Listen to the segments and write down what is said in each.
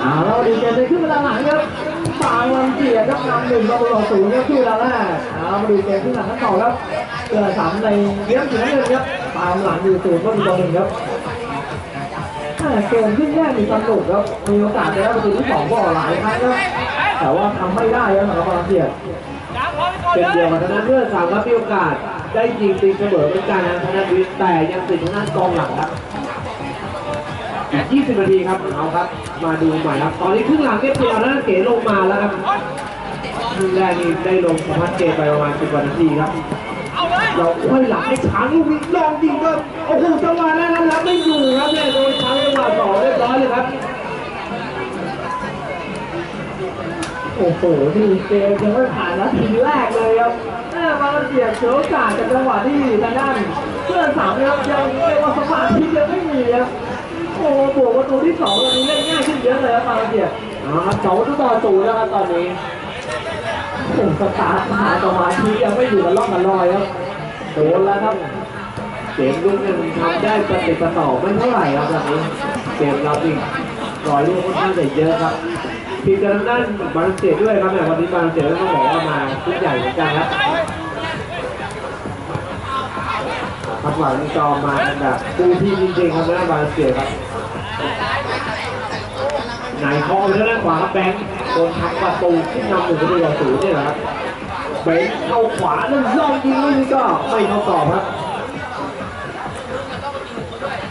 เอาแล้วดีเจในขึ้นเวลาหลังครับปางวันเกียรติครับนำหนึ่งประตูต่อศูนย์ครับที่ลาแรกเอามาดูเกมขึ้นหลังกันต่อครับเกิดสามในเลี้ยงสีน้ำเงินครับตามหลังอยู่ศูนย์ประตูต่อหนึ่งครับเกมขึ้นแรกมีสนุกครับมีโอกาสได้ประตูที่สองก็หลายครั้งครับแต่ว่าทำไม่ได้ครับสำหรับบางเกียรติเป็นเดียวกับธนเพื่อสามครับมีโอกาสได้ยิงตีเสมอเป็นการทางธนาวิทย์แต่ยังติดทางด้านกองหลังครับ 20นาทีครับเอาครับ มาดูใหม่ครับ ตอนนี้ครึ่งหลังเนี่ยเปลี่ยนหน้าเก๋ลงมาแล้วครับครึ่งแรกนี่ได้ลงสพัฒน์เกไปประมาณ 10กว่านาทีครับ เราค่อยหลังให้ช้างลูกนี้ลองยิงก็โอ้โหจังหวะนั้นรับไม่อยู่ครับเนี่ยโดนช้างจังหวะสองเรียบร้อยเลยครับโอ้โหนี่เกมยังไม่ผ่านนาทีแรกเลยครับแม่มาเสียเฉียโอกาสจากจังหวะที่ทางด้านเพื่อนสามครับยังเรียกว่าสมาธิยังไม่มีครับ อ้โหบวกประตูที่สองตอนนี้เล่นง่ายขึ้นเยอะเลยครับมาเสียเอาครับสองประตูต่อศูนย์แล้วครับตอนนี้โอ้โหสตาร์ทหาสมาธิยังไม่อยู่กับล่องกับลอยครับโดนแล้วครับเกมลูกนึงทำได้ปฏิปต่อไม่เท่าไหร่ครับตอนนี้เกมเราอีกรอยลูกค่อนข้างจะเยอะครับผิดกันทางด้านบาลเซียด้วยครับเนี่ยวันนี้บาลเซียก็ต้องบอกว่ามาชุดใหญ่เหมือนกันครับพักหลังนี่จอมากันแบบปูที่จริงๆครับนะบาลเซียครับ ไหนคอไปทางด้านขวาครับแบงค์โดนทักประตูที่นนำหนึ่งประตูต่อศูนย์เนี่ยแหละครับเบงค์เข้าขวาแล้วย่องยิงลูกนี้ก็ไม่เข้ากรอบครับ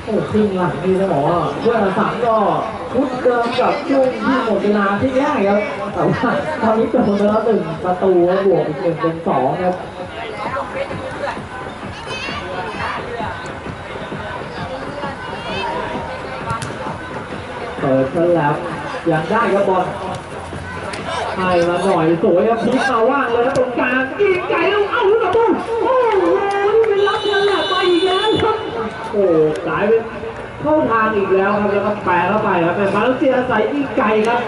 โอ้ครึ่งหลังนี่ต้องบอกว่าเพื่อนสามก็พุดเดิมกับช่วงที่หมดเวลาที่แรกครับแต่ว่าตอนนี้เกิดไปแล้วหนึ่งประตูบวกอีกหนึ่งเป็นสองครับเปิดสลั บยังได้ครับบอลให้มาหน่อยสวยครับพลิกมาว่างเลยครับตรงกลางยิงไก่แล้วเอ้าลูกกระตุ้นโอ้โหนี่เป็นรับเงินแหละไปอีกแล้วครับโอ้กลายเป็นเข้าทางอีกแล้วครับแล้วก็แปะเข้าไปครับแต่มาเลเซียอาศัยยิงไกลครับ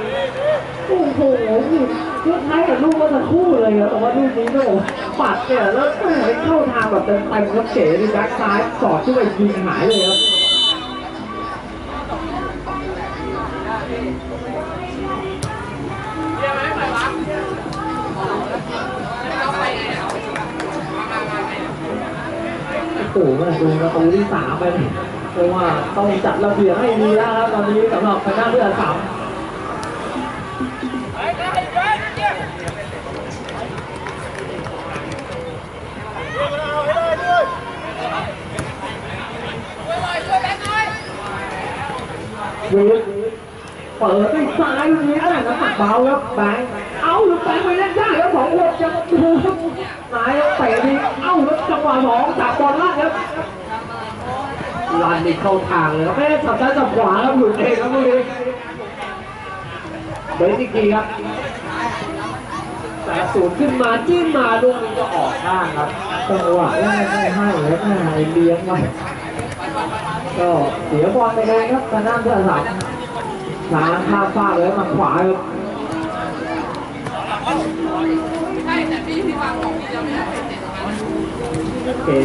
โอ้โหลูกท้ายกับลูกก็ทั้งคู่เลยครับแต่ว่าลูกนี้ก็โอ้โหปัดเนี่ยแล้วเข้าทางแบบเต็มๆครับเก๋ในแบ็คซ้ายสอดช่วยยิงหายเลยครับ อ้โหดูประตูที่สามไปเพราะว่าต้องจัดระเบียบให้ดีแล้วครับตอนนี้สำหรับทางด้านเพื่อนสามวีด เปิดด้วยซ้ายลูกนี้อะไรน้ำหนักเบาครับแบงเอาหรือแบงไปเล่นได้ครับสองคนยังดูครับนายเตะดีเอ้าแล้วจังหวะสองจากบอลล่างครับลันนี่เข้าทางเลยครับไม่สับซ้ายสับขวาครับหลุดเองครับลูกนี้เบรนิกีครับแต่สูนขึ้นมาจิ้มมาลูกนี้ก็ออกข้างครับจังหวะแรกไม่ให้แล้วแม่เลี้ยงไว้ก็เสียบอลไปเลยครับทางด้านเพื่อนสาม ช้าข้าฟากเลยมาขวาครับเก๋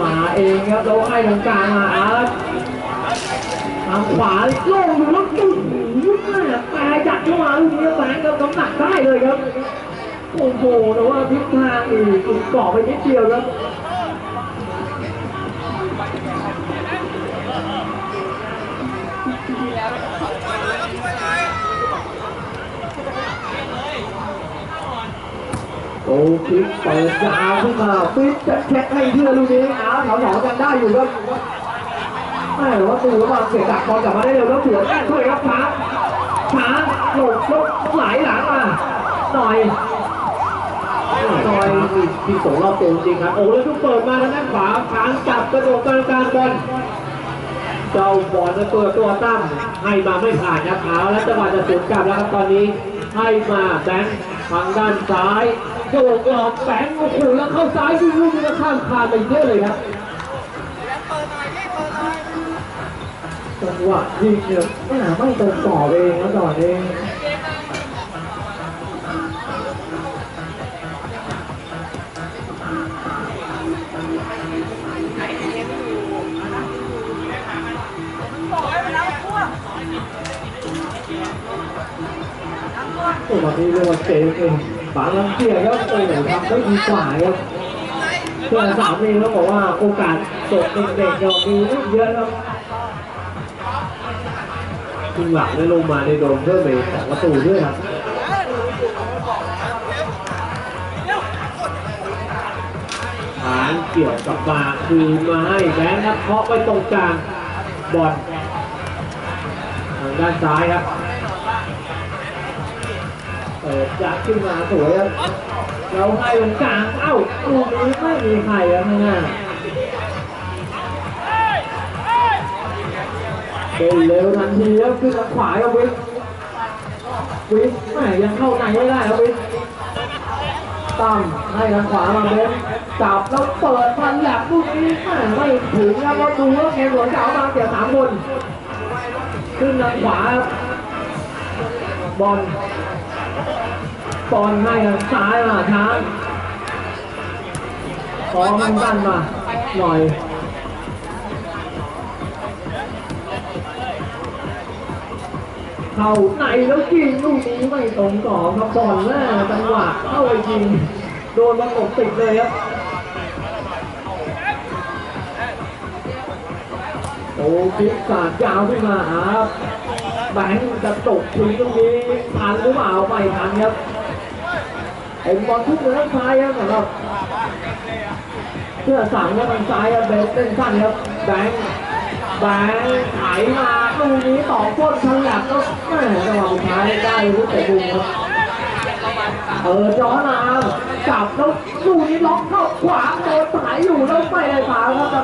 มาเองครับแล้วให้ตรงกลางมาอาร์ตทางขวาโล่งอยู่แล้วจุดยุบแม่แปรจัดเข้ามาลูกนี้แบงค์ครับน้ำหนักได้เลยครับ โอ้โหแต่ว่าทิศทางอีกอีกเกาะไปนิดเดียวครับ โอ้คลิปเปิดยาวขึ้นมาฟิตจะเช็คให้เพื่อนลูกนี้อ้าแถวสองยังได้อยู่ครับไม่แต่ว่าตูวมาเสียดักบอลกลับมาได้เร็วแล้วสวนแม่ช่วยครับช้าช้าหลบลบไหลหลังมาหน่อยซอยมีทีสองรอบตัวจริงครับโอ้แล้วทุกเปิดมาทางด้านขวาทางจับกระโดดกลางกลางบอลเจ้าบอลนะตัวตัวตั้มให้มาไม่ผ่านครับเอาแล้วจังหวะจะสวนกลับแล้วครับตอนนี้ให้มาแบงค์ทางด้านซ้าย โยกหลอกแบงค์โอ้โหแล้วเข้าซ้ายด้วยลูกนี้แล้วข้ามคานไปเยอะเลยครับจังหวะยิงเนี่ยไม่หาไม่ตรงกรอบเองแล้วตอนนี้โอ้ตอนนี้เรียกว่าเจ๋งเอง บางลังเกียร์ครับโอ้โหทำได้ดีกว่าครับเพื่อนสามนี่ต้องบอกว่าโอกาสตกเด็กๆเรามีไม่เยอะครับขึ้นหลังได้ลงมาในโดนเพิ่มไปสองประตูด้วยครับฐานเกี่ยวกับมาคืนมาให้แบงค์ครับเคาะไปตรงกลางบอลทางด้านซ้ายครับ ปิดจับขึ้นมาสวยครับเราให้ตรงกลางเอ้าลูกนี้ไม่มีใครครับข้างหน้าเป็นเร็วทันทีครับขึ้นทางขวาครับวิทวิทแหมยังเข้าในไม่ได้ครับวิทตั้มให้ทางขวามาเบนจับแล้วเปิดพันแหลกลูกนี้แหมไม่ถึงครับแล้วดูว่าเกมหลวงเก่ามาเสียสามคนขึ้นทางขวาครับบอล บอลให้ทางซ้ายมาช้างขอมันดันมาหน่อยเข้าในแล้วยิงลูกนี้ไม่ตรงต่อครับบอลแม่จังหวะเข้าไปยิงโดนมันกบติดเลยครับโอ้คิกสาดยาวขึ้นมาครับแบงค์จะตกถึงตรงนี้ทันหรือเปล่าไม่ทันครับ ไอ้บอลทุกเลยด้านซ้ายครับสำหรับเสื้อสามครับทางซ้ายครับเบสเต้นสั้นครับแบงค์แบงค์ไถมาลูกนี้ต่อก้นฉลับแล้วแม่จังหวะสุดท้ายได้ลูกเตะมุมครับเออจ้อนาจับแล้วลูกนี้ล็อกเข้าขวาโดนสายอยู่แล้วไม่ได้าครับแต่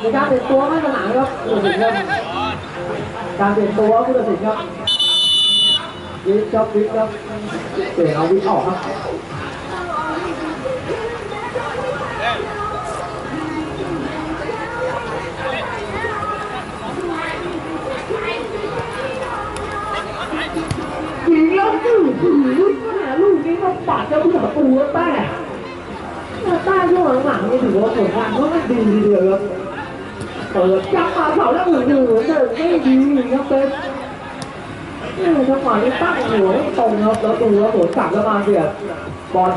ในการเปลี่ยนตัวไม่ขนาดครับผู้ตัดสินครับการเปลี่ยนตัวผู้ตัดสินครับวิทครับวิทย์ครับเปลี่ยนเอาวิทออกครับ อื้อหือลูกแม่ลูกนี้ก็ปัดเจะผู้ประตูแล้วแต่แต่ใต้ช่วงหลังๆนี่ถือว่าผลงานเขาไม่ดีทีเดียวครับเปิดจับมาเสาแล้วอื้อหือเดินไม่ดีครับเป็นนี่จังหวะนี้ตั้งหัวไม่ตรงครับแล้วดูแล้วสวนกลับแล้วมาเสียบอล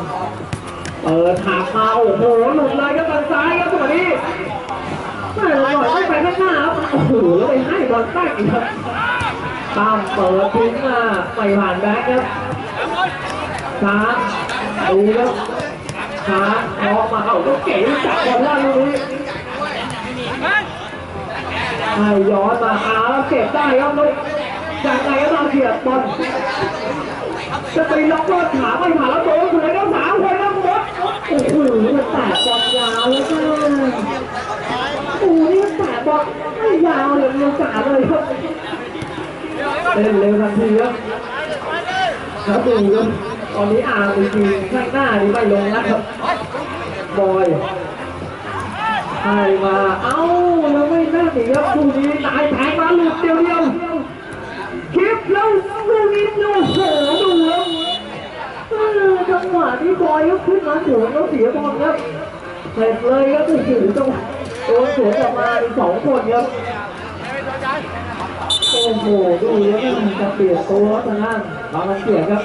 เปิดหักมาโอ้โหหลุดเลยครับทางซ้ายครับจังหวะนี้แม่หน่อยไม่ไปข้างหน้าครับโอ้โหแล้วไปให้บอลตั้งอีกครับ ตามเปิดทิ้งมาไม่ผ่านแบ็คครับช้าดูครับช้าพอมาเอาก็เก๋จับบอลล่างลูกนี้ให้ย้อนมาอาแล้วเก็บได้ครับลูกจากไหนก็มาเสียบบอลจะไปล็อกรอดขาไม่ผ่านแล้วโดนเลยครับสามคนแล้วหมดโอ้โหมันแตะบอลยาวแล้วจ้าโอ้โหนี่มันแตะบอลไม่ยาวเลยมีโอกาสเลยครับ เต้นเร็วทันทีครับครับดูครับตอนนี้อาร์มจริงข้างหน้านี่ไม่ลงแล้วครับบอยให้มาเอ้าแล้วไม่น่าหนีครับคู่นี้ตายแทงมาหลุดเดียวเดียวคลิปแล้วลูกนี้โอ้โหดูครับเออจังหวะที่บอยก็ขึ้นมาสวนแล้วเสียบอลครับเสร็จเลยครับโอ้โหจังหวะโดนสวนกลับมาอีกสองคนครับ โอ้โหดูแล้วมันจะเปลี่ยนตัวทางด้านบางเปลี่ยนครับ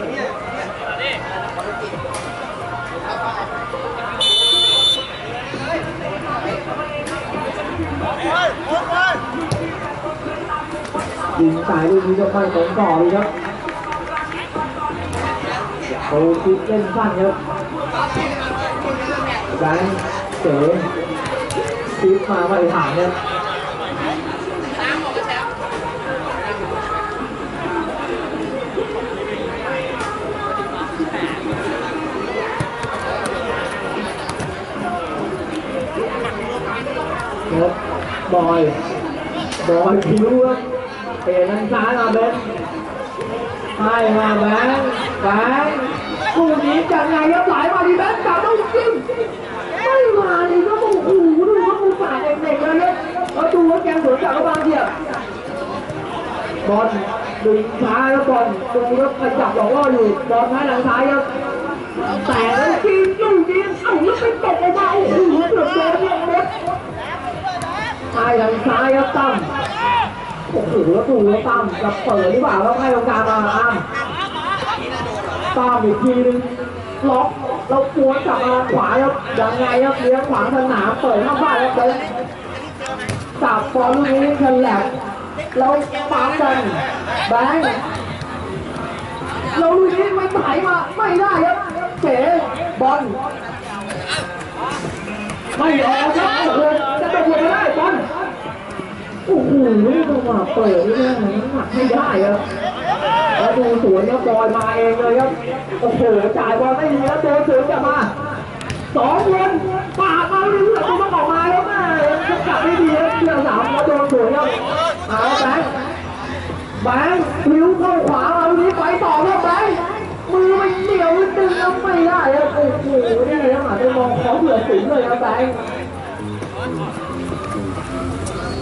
ยิงสายลูกนี้ก็ไม่ตรงต่อเลยครับโอ้คิดเล่นสั้นครับแบงค์เสคิดมาไม่ผ่านครับครับ บอย บอยคิวครับเปลี่ยนทางซ้ายมาเบนให้มาแบงค์แบงค์คู่นี้จะไงครับไหลมาดีแบงค์จับต้องจิ้มไม่มาดิครับโอ้โหดูครับมือฝ่าเด็กๆเลยครับแล้วดูว่าแกงสวนจากกบางเทียบบอลดึงซ้ายแล้วบอลดูครับไปจับหลอกล่ออยู่บอลท้ายหลังซ้ายครับแต่แล้วยิงลูกนี้มเอ้าแล้วไปตกออกมาโอ้โหเกือบโดนเนี่ย มดทายทางซ้ายครับตั้มโอ้โหแล้วดูแล้วตั้มกับเปิดหรือเปล่าแล้วให้ตรงกลางมาอ้ามตั้มอีกทีนึงล็อกเราปวนกลับมาขวาครับยังไงครับเลี้ยงขวางสนามเปิดข้างบ้านแล้วเดินจับบอลลูกนี้ฉลับเราปั๊มกันแบงเราลูกนี้ไม่ไหลมาไม่ได้ครับเจ๋บอล ไม่ออกครับโอ้โหจะตกลงไม่ได้บอลโอ้โหจังหวะเปิดนี่เนี่ยน้ำหนักไม่ได้ครับแล้วดูสวนครับบอยมาเองเลยครับโอ้โหจ่ายบอลไม่ดีแล้วโดนสวนกลับมาสองคนปาดมาเรื่อยๆต้องออกมาแล้วแม่ยังกลับไม่ดีครับเดือสามแล้วโดนสวนครับเอาแบงค์แบงค์ผิวเข้าขวามานี้ไปต่อครับแบงค์ มือมันเหนียวนิดนึงแล้วไม่ได้ครับโอ้โหนี่ครับอาจจะมองขอเผื่อสูงเลยครับแบงค์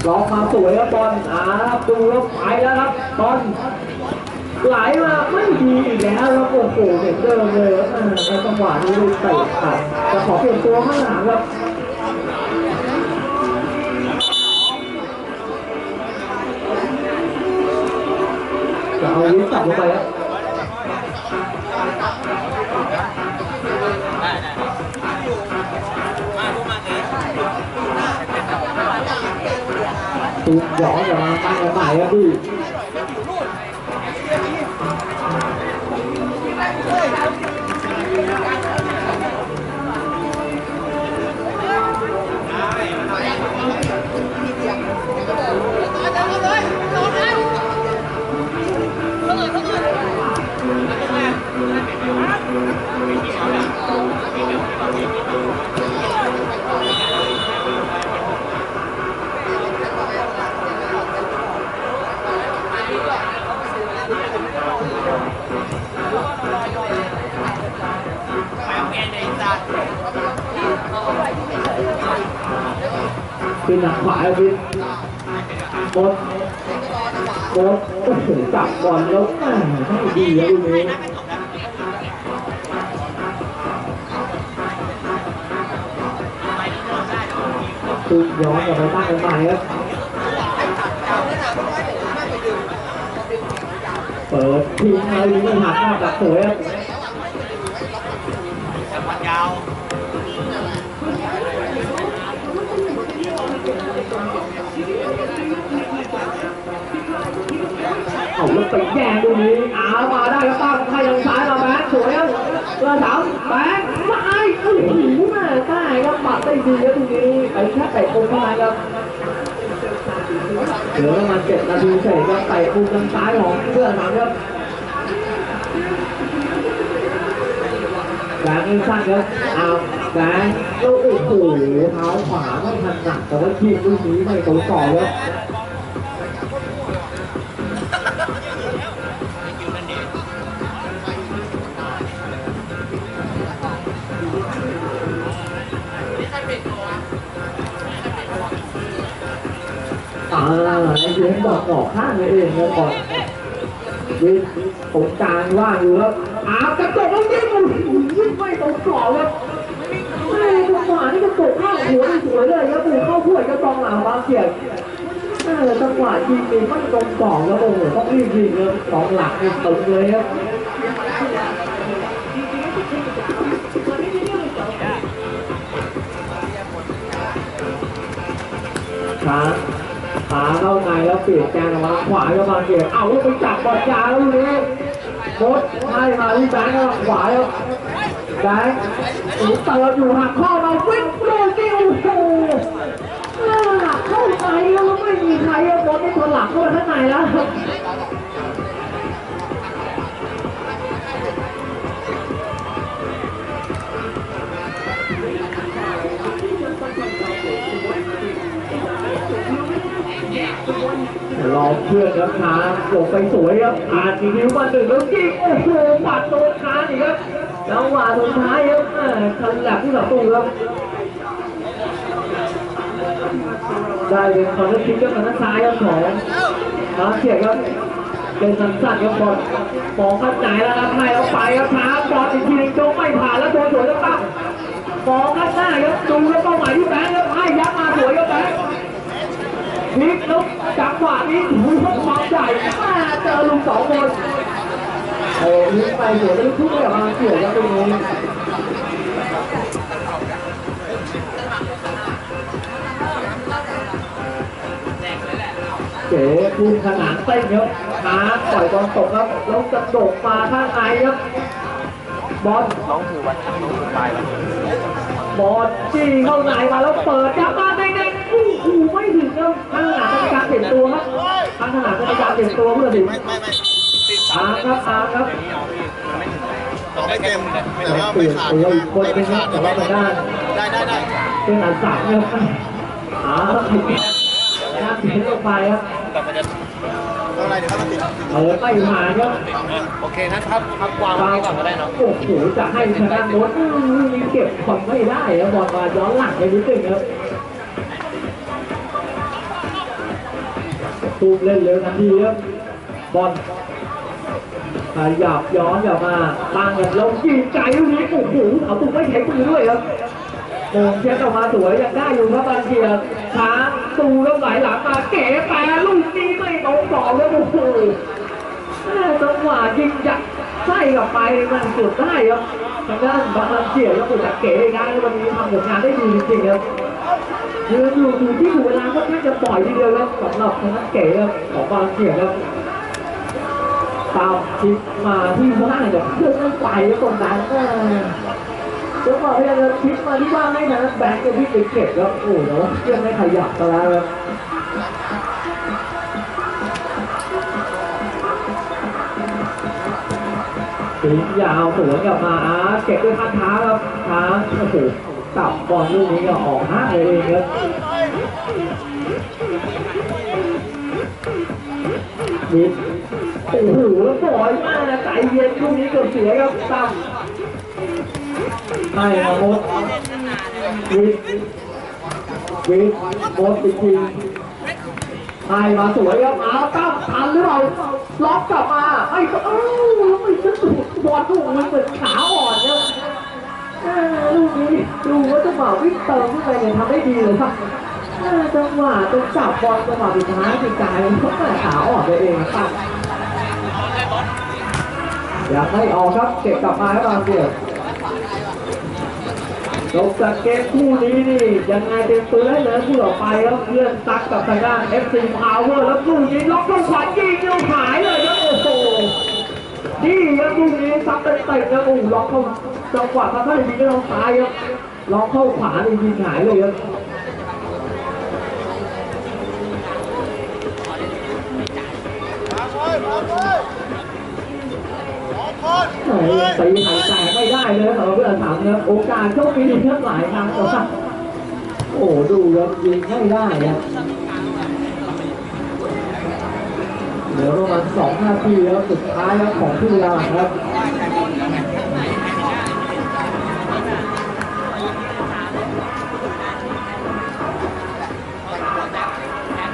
ล็อกมาสวยครับบอลอ่าครับดูแล้วไปแล้วครับบอลไหลมาไม่ดีอีกแล้วครับโอ้โหเด็กเดิมเลยครับอ่าในจังหวะนี้เลยเตะขาดจะขอเปลี่ยนตัวข้างหลังครับจะเอาวิสกลับลงไปครับ ตูหยอจะมาตั้งกันใหม่ครับพี่ เป็นหนักขวาครับพี่บดบดโอ้โหจับบอลแล้วแม่ไม่ดีครับลูกนี้ตุกย้อนกลับไปตั้งกันใหม่ครับเปิดทิ้งมาลูกนี้หักหน้าตัดสวยครับ เอาแย่งดูนี้อามาได้ครับตั้งให้ทางซ้ายมาแบงสวยครับเบอร์สามแบงค์มาไอ้โอ้โหแม่ได้ครับปัดได้ดีครับทีนี้ไอ้แค่เตะปุ่มเท่านั้นครับเหลือประมาณเจ็ดนาทีเสร็จครับเตะปุ่มทางซ้ายของเพื่อนหลังครับแบงค์สั้นครับเอาแบงค์ล้วโอ้โหเท้าขวาไม่ทันหนักแต่ว่าทีมลูกนี้ไม่ตรงต่อครับ อ่าไอ้เลี้ยงบอกออกข้างเลยเองนะก่อนวินตรงกลางว่างอยู่แล้วอากระตกแล้วยิงมันยิงไม่ตรงกรอบครับไม่จังหวะนี่กระตกข้างหัวนี่สวยเลยครับดูเข้าพวดกระตองหลังบางเสียงเออจังหวะยิงนี่ไม่ตรงกรอบแล้วโอ้โหต้องรีบยิงครับสองหลักนี่ตึงเลยครับช้า ขาเข้าในแล้วเปลี่ยนแกนมาขวาก็มาเกี่ยเอาแล้วไปจับบอลยาวลูกนี้โคตรให้มาที่แบงค์ขวาแล้วแบงค์หูเติมอยู่หักข้อเราฟิตโลกิ้โอ้เข้าไปแล้วไม่มีใครอาบอลไม่ทนหลังเข้าไปข้างในแล้ว รอเพื่อนครับขาลงไปสวยครับอ่านทีนิ้วมาหนึ่งแล้วยิงโอ้โหปัดโดนขาอีกครับจังหวะสุดท้ายครับทันหลับที่ประตูครับได้เป็นคอนเทนต์คิกกับทางด้นซ้ายครับของมาเขียครับเป็นสั้นๆครับบอลมองกระจายแล้วครับให้เอาไปครับท้าบอลอีกทีนึงโจงไม่ผ่านแล้วโดนสวยแล้วปั๊บมองข้างหน้าครับดูแล้วเป้าหมายที่แบงค์ครับให้ยับมาสวยครับแบงค์ พลิกแล้วจังหวะนี้ถือว่าความใหญ่มาเจอลุงสองคนโอ้ยิงไปหัวแล้วทุกอย่างมาเกี่ยวกันตรงนี้เก๋คูขนานเต้นครับขาปล่อยบอลตกครับแล้วกระโดดมาข้างในครับบอลน้องถือวัดน้องถือปลายวัดบอลจี้เข้าในมาแล้วเปิดจับมา ทางหนามเป็นการเปลี่ยนตัวครับทางหนามเป็นการเปลี่ยนตัวเพื่อถึงไม่ไม่ไม่อาครับอาครับต่อไม่เต็มแต่ว่าเปไม่ขาดตัวอีกคนนึงครับแต่ว่าทางด้านได้ได้ได้เป็นอันสามครับอาครับน่าเปลี่ยนลงไปครับแต่มันจะเท่าไรเดี๋ยวเขามาติดเออไม่ผ่าครับโอเคนะครับพักวางไว้ก่อนก็ได้เนาะโอ้โหจะให้ทางด้านโน้นอื้อมีเก็บบอลไม่ได้ครับบอลมาย้อนหลังไปนิดนึงครับ ตูมเล่นเร็วทันทีครับบอลขยับย้อนกลับมาตั้งกันลงยิงไกลลูกนี้โอ้โหเอาตุ้มไม่ใช้ปืนด้วยครับโมงเช็ดออกมาสวยยังได้อยู่ครับบางเกียร์ช้าตูแล้วไหลหลังมาเก๋แปรลูกนี้ไม่ตรงสองแล้วโอ้โหจังหวะยิงยัดไส้กลับไปมันสุดได้ครับทางด้านบางเกียร์แล้วก็จากเก๋นะวันนี้ทำผลงานได้ดีจริงๆครับ ยืนอยู่อยู่ที่อยู่เวลาก็แค่จะปล่อยทีเดียวครับสำหรับทางด้านเก๋ครับของบางเกียร์ครับตามคิดมาที่ว่างเนี่ยเพื่อนไม่ไปแล้วตรงนั้นเออเดี๋ยวบอกพยายามจะคิดมาที่ว่างให้นะแบงค์จะวิ่งไปเก็บแล้วโอ้โหแต่ว่าเพื่อนไม่ขยับซะแล้วครับตียาวสวนกลับมาเก็บด้วยพัดเท้าครับท้าโอ้โห ตับบอลลูกนี้ก็ออกห้างเลยเองครับมิดโอ้โหแล้วปล่อยมากนะใจเย็นลูกนี้เกือบเสียครับตั้มให้มาหมดวิทวิทหมดจริงให้มาสวยครับเอาตั้มทันหรือเปล่าล็อกกลับมาไอ้ก็เอ้าแล้วไม่จะถูกบอลลูกมันเหมือนขาอ่อนเนี่ย ออลูกนี้ดูว่าจังหวะวิ่งเติมขึ้นไปเนี่ยทำได้ดีเลยครับเออจังหวะตรงจับบอลจังหวะสุดท้ายคือกายเป็นเพราแต่ขาออนไปเองครับอยากให้ออกครับเก็บกลับมาให้บาเดียวลงจากเกมคู่นี้นี่ยังไงเต็มตัวได้เลยคู่ต่อไปครับเพื่อนตักกับทางด้าน FC Power แล้วลูกนี้ล็อกลูกขวายิงเดียวหายเลยครับโอ้โหนี่ครับลูกนี้ซับเต็มๆครับโอ้ล็อกเข้า จังหวะทำให้ยิงก็ลองซ้ายครับลอกเข้าขวานี่ยิงหายเลยครับตีหายใจไม่ได้เลยสำหรับเพื่อนถามครับโอกาสโชคดีเท่าหลายครั้งแต่ว่าโอ้ดูครับยิงไม่ได้ครับเหลือประมาณสองนาทีแล้วสุดท้ายแล้วของที่เวลาครับ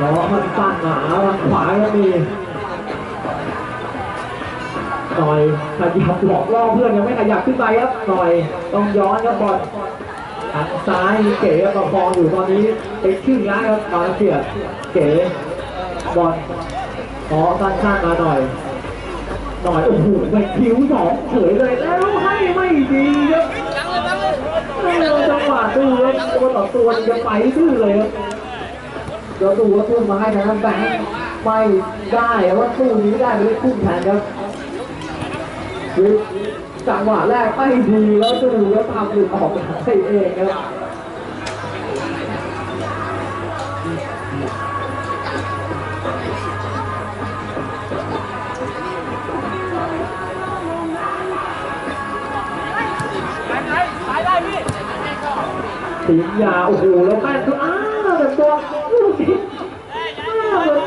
ล้อมันสั้นหนาทางขวาก็มีหน่อยขยับหลอกล่อเพื่อนยังไม่ขยับขึ้นไปครับหน่อยต้องย้อนครับบอลทางซ้ายเก๋ประคองอยู่ตอนนี้เป็นชื่อย้ายครับมาเสียเก๋บอลขอสั้นๆมาหน่อยหน่อยโอ้โหไปคิ้วสองเฉยเลยแล้วให้ไม่ดีครับจังหวะดูครับตัวต่อตัวจะไปซื่อเลยครับ เดี๋ยวดูว่าพุ่งมาให้ทางด้านแบงค์ไม่ได้ว่าตู้นี้ได้ไม่ได้พุ่งครับคือจังหวะแรกไม่ดีแล้วจะดูแล้วทำหลุดออกไปเองครับสีนยาโอ้โหแล้วแม่นก็อ้าวแต่ตัว ลูกนี้อ้าเหมือน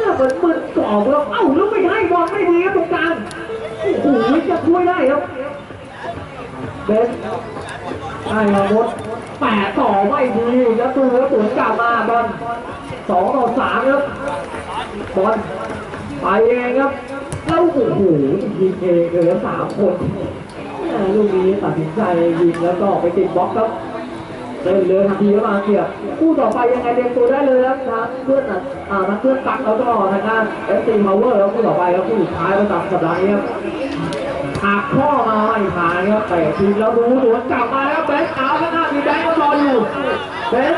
อ้าเหมือนมึนกรอบแล้วเอ้าแล้วไม่ให้บอลไม่ดีครับตรงกลางโอ้โหจะช่วยได้ครับเบนได้มาหมดแปดต่อไม่ดีแล้วตัวแล้วสวนกลับมาบอลสองต่อสามครับบอลไปเองครับแล้วโอ้โหยิงเองเลยสามคนลูกนี้ตัดสินใจยิงแล้วก็ไปติดบล็อกครับ เล่นเลยทันทีก็มาเสียบคู่ต่อไปยังไงเรียงตัวได้เลยครับทั้งเพื่อนอะอ่าทั้งเพื่อนตักแล้วก็ทางด้านเอฟซีพาวเวอร์แล้วคู่ต่อไปครับคู่สุดท้ายประจำสัปดาห์นี้ครับหักข้อมาไม่ผ่านครับแต่ทีมแล้วดูสวนกลับมาแล้วเบสเอาข้างหน้ามีแบงค์ก็รออยู่เบส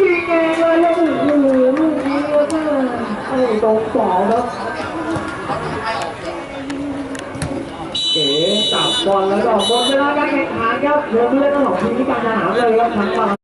ยิงเองเลยครับโอ้โหลูกนี้ก็แม่ไม่ตรงสองครับ จับบอลแล้วก็หมดเวลาการแข่งขันครับเรือผู้เล่นของทีมที่การทหารเลยครับทั้งฝั่ง